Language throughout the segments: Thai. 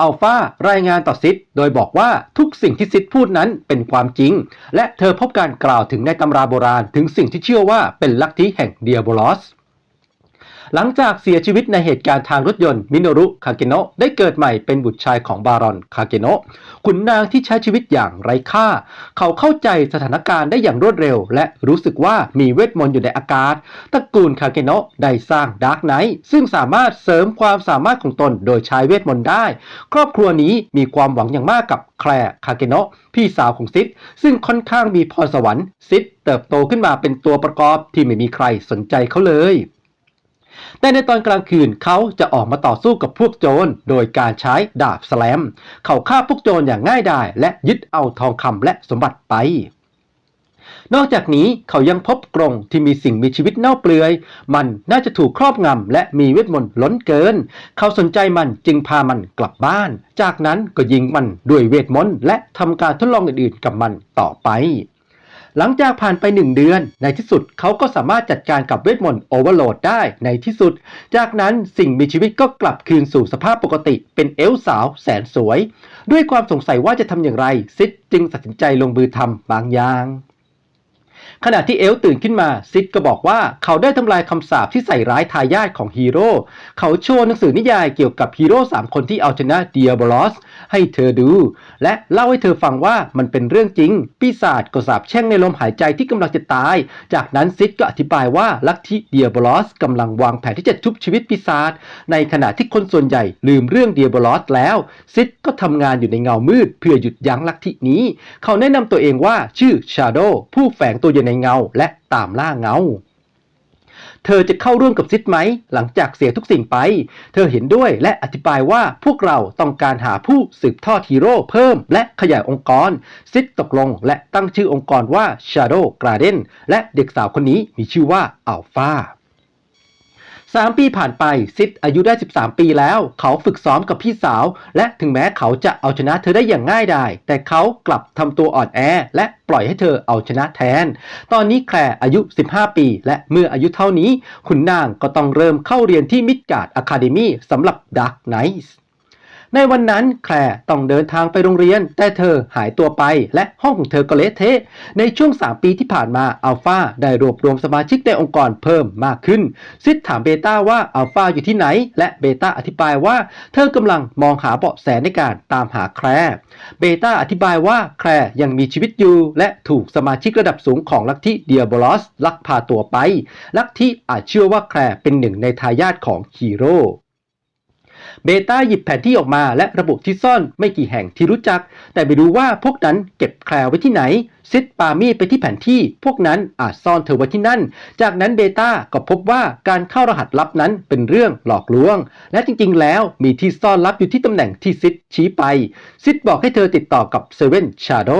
อัลฟารายงานต่อซิดโดยบอกว่าทุกสิ่งที่ซิดพูดนั้นเป็นความจริง และเธอพบการกล่าวถึงในตำราโบราณถึงสิ่งที่เชื่อว่าเป็นลัทธิแห่งเดียโบลอส หลังจากเสียชีวิตในเหตุการณ์ทางรถยนต์มิโนรุคาเกโนะได้เกิดใหม่เป็นบุตรชายของบารอนคาเกโนะขุนนางที่ใช้ชีวิตอย่างไร้ค่า เขาเข้าใจสถานการณ์ได้อย่างรวดเร็ว และรู้สึกว่ามีเวทมนต์อยู่ในอากาศตระกูลคาเกโนะได้สร้างดาร์กไนท์ซึ่งสามารถเสริมความสามารถของตนโดยใช้เวทมนต์ได้ ครอบครัวนี้มีความหวังอย่างมากกับแคลคาเกโนะพี่สาวของซิดซึ่งค่อนข้างมีพรสวรรค์ซิดเติบโตขึ้นมาเป็นตัวประกอบที่ไม่มีใครสนใจเขาเลย แต่ในตอนกลางคืนเขาจะออกมาต่อสู้กับพวกโจรโดยการใช้ดาบสแลม เขาฆ่าพวกโจรอย่างง่ายดายและยึดเอาทองคำและสมบัติไป นอกจากนี้เขายังพบกรงที่มีสิ่งมีชีวิตเน่าเปลือย มันน่าจะถูกครอบงำและมีเวทมนต์ล้นเกิน เขาสนใจมันจึงพามันกลับบ้าน จากนั้นก็ยิงมันด้วยเวทมนต์และทำการทดลองอื่นๆกับมันต่อไป หลังจากผ่านไปหนึ่งเดือน ในที่สุดเขาก็สามารถจัดการกับเวทมนต์โอเวอร์โหลดได้ในที่สุด จากนั้นสิ่งมีชีวิตก็กลับคืนสู่สภาพปกติเป็นเอลสาวแสนสวย ด้วยความสงสัยว่าจะทำอย่างไรซิดจึงตัดสินใจลงมือทำบางอย่าง ขณะที่เอลตื่นขึ้นมาซิดก็บอกว่าเขาได้ทำลายคำสาปที่ใส่ร้ายทายาทของฮีโร่เขาโชว์หนังสือนิยายเกี่ยวกับฮีโร่สามคนที่เอาชนะเดียบลอสให้เธอดู และเล่าให้เธอฟังว่ามันเป็นเรื่องจริง ปีศาจก็สาบแช่งในลมหายใจที่กำลังจะตาย จากนั้นซิดก็อธิบายว่าลัทธิเดียบลอสกำลังวางแผนที่จะชุบชีวิตปีศาจในขณะที่คนส่วนใหญ่ลืมเรื่องเดียบลอสแล้วซิดก็ทำงานอยู่ในเงามืด เพื่อหยุดยั้งลัทธินี้ เขาแนะนำตัวเองว่าชื่อชาโดผู้แฝงตัวอยู่ในในเงาและตามล่าเงา เธอจะเข้าร่วมกับซิดไหม หลังจากเสียทุกสิ่งไป เธอเห็นด้วยและอธิบายว่าพวกเราต้องการหาผู้สืบทอดฮีโร่เพิ่มและขยายองค์กร ซิดตกลงและตั้งชื่อองค์กรว่า Shadow Garden และเด็กสาวคนนี้มีชื่อว่าอัลฟา สามปีผ่านไปซิดอายุได้ 13 ปีแล้ว เขาฝึกซ้อมกับพี่สาว และถึงแม้เขาจะเอาชนะเธอได้อย่างง่ายดายแต่เขากลับทำตัวอ่อนแอ และปล่อยให้เธอเอาชนะแทน ตอนนี้แคลร์อายุ 15 ปี และเมื่ออายุเท่านี้ คุณนางก็ต้องเริ่มเข้าเรียนที่มิดการ์ดอะคาเดมีสำหรับดักไนท์ ในวันนั้นแคลร์ต้องเดินทางไปโรงเรียน แต่เธอหายตัวไปและห้องของเธอก็เละเทะ ในช่วง 3 ปีที่ผ่านมาอัลฟาได้รวบรวมสมาชิกในองค์กรเพิ่มมากขึ้น ซิดถามเบต้าว่าอัลฟาอยู่ที่ไหน และเบต้าอธิบายว่า เธอกำลังมองหาเบาะแสในการตามหาแคลร์เบต้าอธิบายว่าแคลร์ยังมีชีวิตอยู่ และถูกสมาชิกระดับสูงของลัทธิเดียบลอสลักพาตัวไป ลัทธิอาจเชื่อว่าแคลร์เป็นหนึ่งในทายาทของฮีโร่ เบต้าหยิบแผนที่ออกมาและระบุที่ซ่อนไม่กี่แห่งที่รู้จัก แต่ไม่รู้ว่าพวกนั้นเก็บแคลไว้ที่ไหน ซิดปามีดไปที่แผนที่ พวกนั้นอาจซ่อนเธอไว้ที่นั่น จากนั้นเบต้าก็พบว่าการเข้ารหัสลับนั้นเป็นเรื่องหลอกลวง และจริงๆ แล้วมีที่ซ่อนลับอยู่ที่ตำแหน่งที่ซิดชี้ไป ซิดบอกให้เธอติดต่อกับเซเว่นชาโด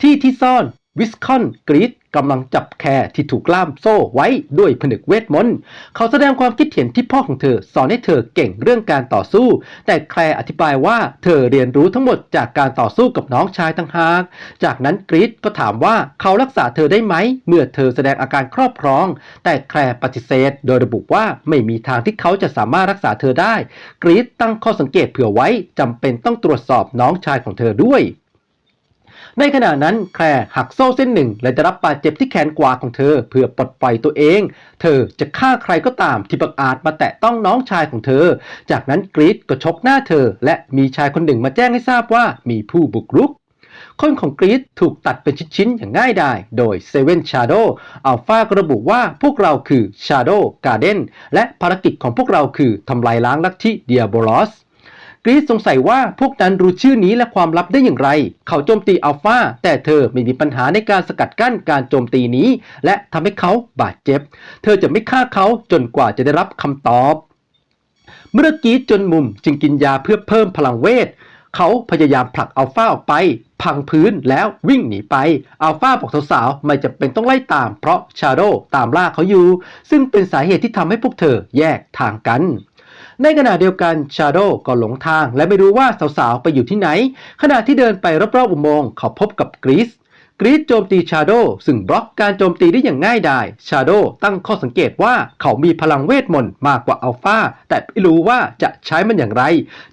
ที่ที่ซ่อน วิสคอนกรีดกำลังจับแคร์ที่ถูกล่ามโซ่ไว้ด้วยผนึกเวทมนต์ เขาแสดงความคิดเห็นที่พ่อของเธอสอนให้เธอเก่งเรื่องการต่อสู้ แต่แคร์อธิบายว่าเธอเรียนรู้ทั้งหมดจากการต่อสู้กับน้องชายต่างหาก จากนั้นกรีดก็ถามว่าเขารักษาเธอได้ไหม เมื่อเธอแสดงอาการครอบครอง แต่แคร์ปฏิเสธ โดยระบุว่าไม่มีทางที่เขาจะสามารถรักษาเธอได้ กรีดตั้งข้อสังเกตเผื่อไว้จำเป็นต้องตรวจสอบน้องชายของเธอด้วย ในขณะนั้นแคลร์หักโซ่เส้นหนึ่ง และได้รับบาดเจ็บที่แขนขวาของเธอ เพื่อปลดปล่อยตัวเอง เธอจะฆ่าใครก็ตามที่บังอาจมาแตะต้องน้องชายของเธอ จากนั้นกรีดก็ชกหน้าเธอ และมีชายคนหนึ่งมาแจ้งให้ทราบว่ามีผู้บุกรุกคนของกรีดถูกตัดเป็นชิ้นๆ อย่างง่ายดาย โดย Seven Shadow อัลฟากระบุว่าพวกเราคือ Shadow Garden และภารกิจของพวกเราคือทำลายล้างลัทธิ Diabolos กรีซสงสัยว่าพวกนั้นรู้ชื่อนี้และความลับได้อย่างไร เขาโจมตีอัลฟาแต่เธอไม่มีปัญหาในการสกัดกั้นการโจมตีนี้ และทำให้เขาบาดเจ็บ เธอจะไม่ฆ่าเขาจนกว่าจะได้รับคำตอบ เมื่อกรีดจนมุมจึงกินยาเพื่อเพิ่มพลังเวทเขาพยายามผลักอัลฟาออกไป พังพื้นแล้ววิ่งหนีไป อัลฟาบอกสาวๆไม่จำเป็นต้องไล่ตามเพราะชาโดตามล่าเขาอยู่ ซึ่งเป็นสาเหตุที่ทำให้พวกเธอแยกทางกัน ในขณะเดียวกันชาโดก็หลงทาง และไม่รู้ว่าสาวๆ ไปอยู่ที่ไหน ขณะที่เดินไปรอบๆอุโมงค์เขาพบกับกรีซกรีดโจมตีชาโดซึ่งบล็อกการโจมตีได้อย่างง่ายดายชาโดตั้งข้อสังเกตว่าเขามีพลังเวทมนต์มากกว่าอัลฟาแต่ไม่รู้ว่าจะใช้มันอย่างไร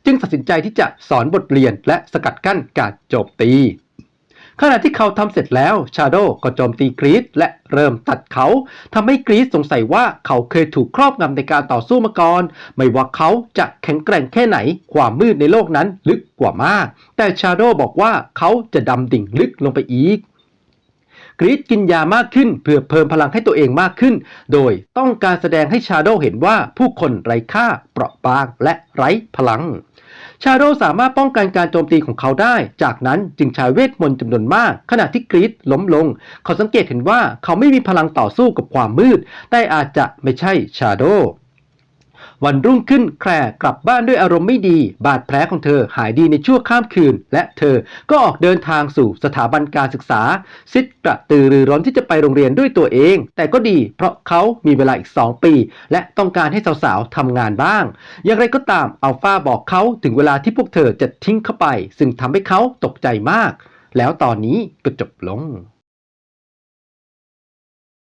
จึงตัดสินใจที่จะสอนบทเรียนและสกัดกั้นการโจมตี ขณะที่เขาทำเสร็จแล้วชาโดก็โจมตีกรีดและเริ่มตัดเขาทำให้กรีดสงสัยว่าเขาเคยถูกครอบงำในการต่อสู้มาก่อน ไม่ว่าเขาจะแข็งแกร่งแค่ไหน ความมืดในโลกนั้นลึกกว่ามาก แต่ชาโดบอกว่าเขาจะดำดิ่งลึกลงไปอีกกรีดกินยามากขึ้นเพื่อเพิ่มพลังให้ตัวเองมากขึ้น โดยต้องการแสดงให้ชาโดเห็นว่าผู้คนไร้ค่า เปราะบางและไร้พลัง ชาโดสามารถป้องกันการโจมตีของเขาได้ จากนั้นจึงใช้เวทมนต์จำนวนมาก ขณะที่กรีดล้มลง เขาสังเกตเห็นว่าเขาไม่มีพลังต่อสู้กับความมืด แต่อาจจะไม่ใช่ชาโด วันรุ่งขึ้นแคลร์กลับบ้านด้วยอารมณ์ไม่ดี บาดแผลของเธอหายดีในชั่วข้ามคืน และเธอก็ออกเดินทางสู่สถาบันการศึกษา ซิดกระตือรือร้นที่จะไปโรงเรียนด้วยตัวเอง แต่ก็ดีเพราะเขามีเวลาอีก 2 ปี และต้องการให้สาวๆทำงานบ้าง อย่างไรก็ตามอัลฟาบอกเขาถึงเวลาที่พวกเธอจะทิ้งเข้าไป ซึ่งทำให้เขาตกใจมาก แล้วตอนนี้ก็จบลง